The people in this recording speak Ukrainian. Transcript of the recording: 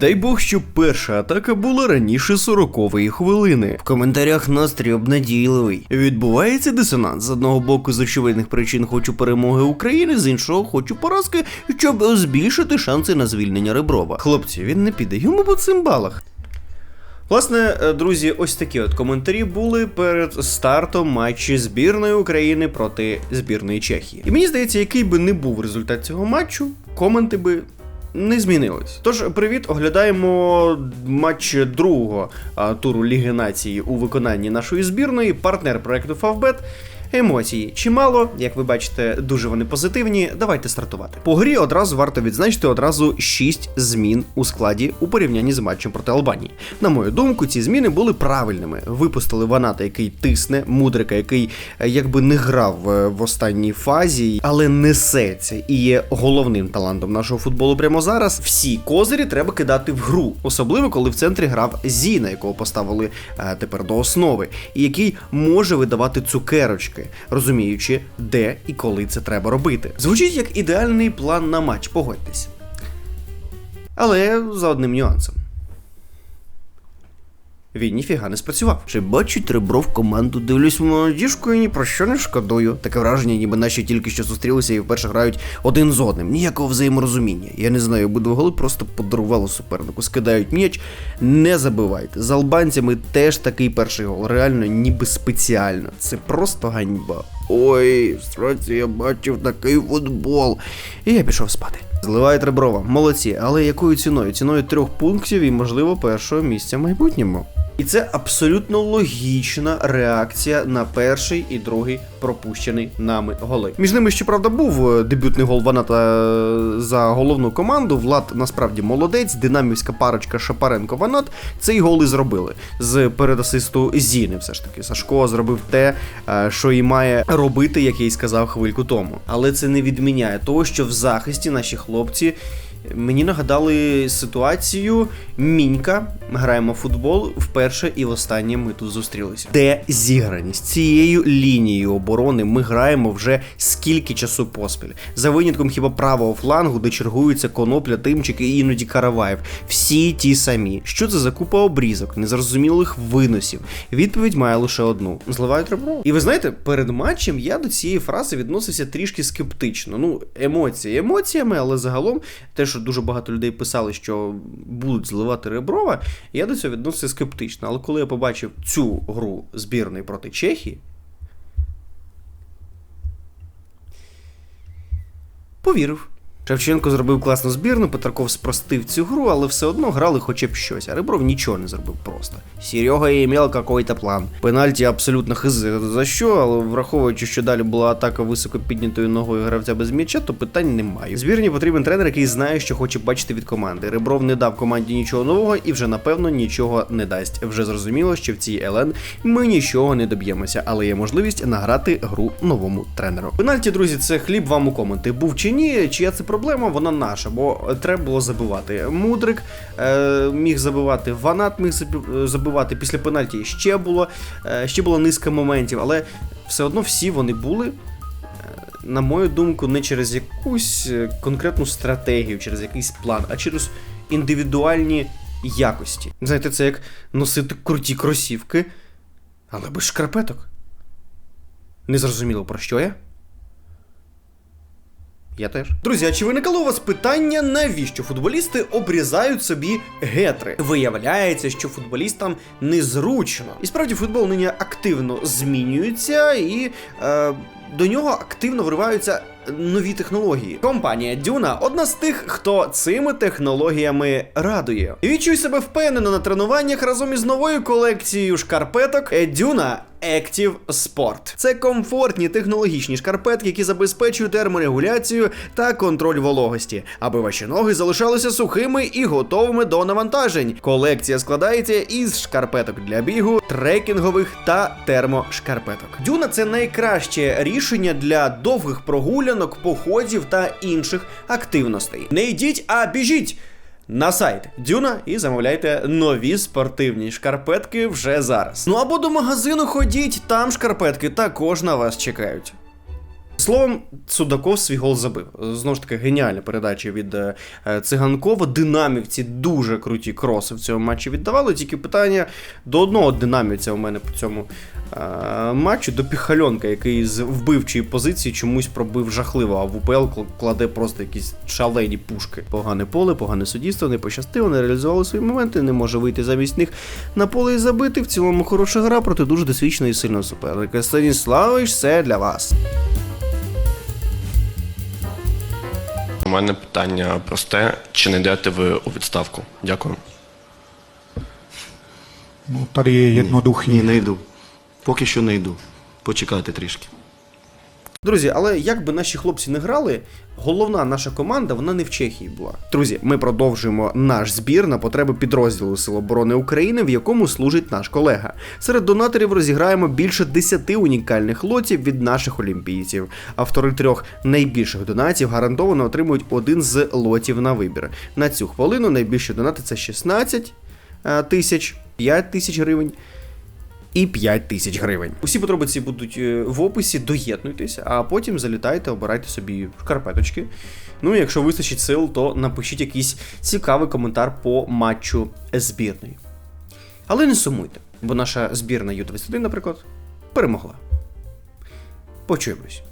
Дай Бог, щоб перша атака була раніше 40-ї хвилини. В коментарях настрій обнадійливий. Відбувається дисонанс. З одного боку, з очевидних причин хочу перемоги України, з іншого хочу поразки, щоб збільшити шанси на звільнення Реброва. Хлопці, він не піде, йому по цим балах. Власне, е, друзі, ось такі от коментарі були перед стартом матчі збірної України проти збірної Чехії. І мені здається, який би не був результат цього матчу, коменти би. Не змінились. Тож, привіт, оглядаємо матч другого туру Ліги Нації у виконанні нашої збірної, партнер проекту Favbet. Емоції чимало, як ви бачите, дуже вони позитивні. Давайте стартувати. По грі одразу варто відзначити одразу 6 змін у складі у порівнянні з матчем проти Албанії. На мою думку, ці зміни були правильними. Випустили Ваната, який тисне, мудрика, який е, якби не грав е, в останній фазі, але несеться і є головним талантом нашого футболу прямо зараз. Всі козирі треба кидати в гру, особливо коли в центрі грав Зіна, якого поставили е, тепер до основи, і який може видавати цукерочки розуміючи, де і коли це треба робити. Звучить як ідеальний план на матч, погодьтесь. Але за одним нюансом. Він ніфіга не спрацював. Чи бачить ребро в команду, дивлюсь молодіжку і ні про що не шкодую. Таке враження, ніби наші тільки що зустрілися і вперше грають один з одним. Ніякого взаєморозуміння. Я не знаю, буду голи просто подарувало супернику. Скидають м'яч, не забивайте. З албанцями теж такий перший гол. Реально, ніби спеціально. Це просто ганьба. Ой, в сроці я бачив такий футбол. І я пішов спати. Зливають Реброва, молодці, але якою ціною? Ціною трьох пунктів і, можливо, першого місця в майбутньому. І це абсолютно логічна реакція на перший і другий пропущений нами голи. Між ними, щоправда, був е, дебютний гол Ваната е, за головну команду. Влад насправді молодець, динамівська парочка Шапаренко Ванат. Цей гол і зробили з передасисту Зіни. Все ж таки, Сашко зробив те, е, що і має робити, як я й сказав хвильку тому. Але це не відміняє того, що в захисті наші хлопці. Мені нагадали ситуацію Мінька. Граємо в футбол вперше і востаннє ми тут зустрілися. Де зіграність цією лінією оборони ми граємо вже скільки часу поспіль. За винятком хіба правого флангу, де чергуються конопля, тимчик і іноді Караваєв. Всі ті самі. Що це за купа обрізок, незрозумілих виносів? Відповідь має лише одну: зливають ребро. І ви знаєте, перед матчем я до цієї фрази відносився трішки скептично. Ну, емоції емоціями, але загалом те, що дуже багато людей писали, що будуть зливати Реброва, я до цього відносився скептично. Але коли я побачив цю гру збірної проти Чехії, повірив. Шевченко зробив класну збірну, Петраков спростив цю гру, але все одно грали хоча б щось, а Ребров нічого не зробив просто. Серега імел какой-то план. Пенальті абсолютно хиз за що, але враховуючи, що далі була атака високо піднятою ногою гравця без м'яча, то питань немає. Збірні потрібен тренер, який знає, що хоче бачити від команди. Ребров не дав команді нічого нового і вже напевно нічого не дасть. Вже зрозуміло, що в цій ЛН ми нічого не доб'ємося, але є можливість награти гру новому тренеру. Пенальті, друзі, це хліб вам у коменти. Був чи ні, чия це проблема, вона наша, бо треба було забивати. Мудрик е, міг забивати, Ванат міг забивати. Після пенальті ще було е, ще було низка моментів, але все одно всі вони були. е, На мою думку, не через якусь е, конкретну стратегію, через якийсь план, а через індивідуальні якості. Знаєте, це як носити круті кросівки, але без шкарпеток. Незрозуміло про що я? Я теж. Друзі, а чи виникало у вас питання, навіщо футболісти обрізають собі гетри? Виявляється, що футболістам незручно. І справді футбол нині активно змінюється, і е, до нього активно вриваються нові технології. Компанія Дюна одна з тих, хто цими технологіями радує. Відчуй себе впевнено на тренуваннях разом із новою колекцією шкарпеток Дюна Active Sport. Це комфортні технологічні шкарпетки, які забезпечують терморегуляцію та контроль вологості, аби ваші ноги залишалися сухими і готовими до навантажень. Колекція складається із шкарпеток для бігу, трекінгових та термошкарпеток. Дюна це найкраще рішення для довгих прогулянок, походів та інших активностей. Не йдіть, а біжіть! На сайт Дюна і замовляйте нові спортивні шкарпетки вже зараз. Ну або до магазину ходіть, там шкарпетки також на вас чекають. Словом, Судаков свій гол забив. Знову ж таки, геніальна передача від е, е, Циганкова. Динамівці дуже круті кроси в цьому матчі віддавали. Тільки питання до одного динамівця у мене по цьому е, матчу, до Піхальонка, який з вбивчої позиції чомусь пробив жахливо, а в УПЛ кладе просто якісь шалені пушки. Погане поле, погане суддівство, не пощастило, не реалізували свої моменти, не може вийти замість них на поле і забити. В цілому хороша гра проти дуже досвідченого і сильного суперника. Станіславович, все для вас. Мене питання просте: чи не йдете ви у відставку? Дякую. Ну, tady jednoduchý. Ні, не йду. Поки що не йду. Почекайте трішки. Друзі, але як би наші хлопці не грали, головна наша команда вона не в Чехії була. Друзі, ми продовжуємо наш збір на потреби підрозділу Сил оборони України, в якому служить наш колега. Серед донаторів розіграємо більше 10 унікальних лотів від наших олімпійців. Автори трьох найбільших донатів гарантовано отримують один з лотів на вибір. На цю хвилину найбільші донати це 16 е, тисяч, 5 тисяч гривень і 5 тисяч гривень. Усі подробиці будуть е, в описі, доєднуйтесь, а потім залітайте, обирайте собі шкарпеточки. Ну, і якщо вистачить сил, то напишіть якийсь цікавий коментар по матчу збірної. Але не сумуйте, бо наша збірна Ю-21, наприклад, перемогла. Почуємось.